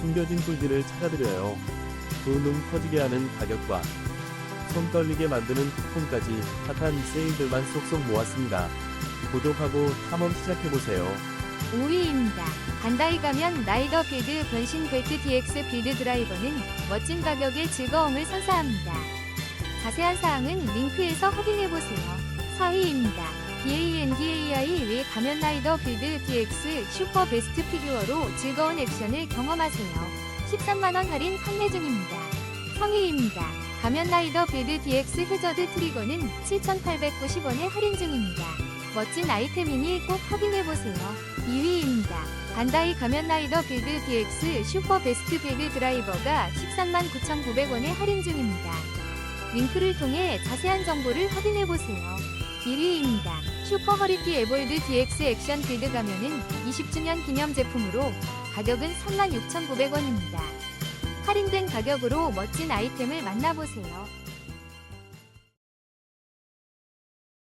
숨겨진 꿀들을 찾아드려요. 두눈 커지게 하는 가격과 손 떨리게 만드는 쿠폰까지 핫한 세일들만 쏙쏙 모았습니다. 구독하고 탐험 시작해보세요. 5위입니다. 반다이 가면 라이더 빌드 변신 벨트 DX 빌드 드라이버는 멋진 가격에 즐거움을 선사합니다. 자세한 사항은 링크에서 확인해보세요. 4위입니다. BANDAI 외 가면 라이더 빌드 DX 슈퍼 베스트 피규어로 즐거운 액션을 경험하세요. 13만원 할인 판매 중입니다. 3위입니다. 가면 라이더 빌드 DX 해저드 트리거는 7,890원에 할인 중입니다. 멋진 아이템이니 꼭 확인해보세요. 2위입니다. 반다이 가면 라이더 빌드 DX 슈퍼 베스트 빌드 드라이버가 139,900원에 할인 중입니다. 링크를 통해 자세한 정보를 확인해보세요. 1위입니다. 슈퍼 허리띠 에볼드 DX 액션 빌드 가면은 20주년 기념 제품으로 가격은 36,900원입니다. 할인된 가격으로 멋진 아이템을 만나보세요.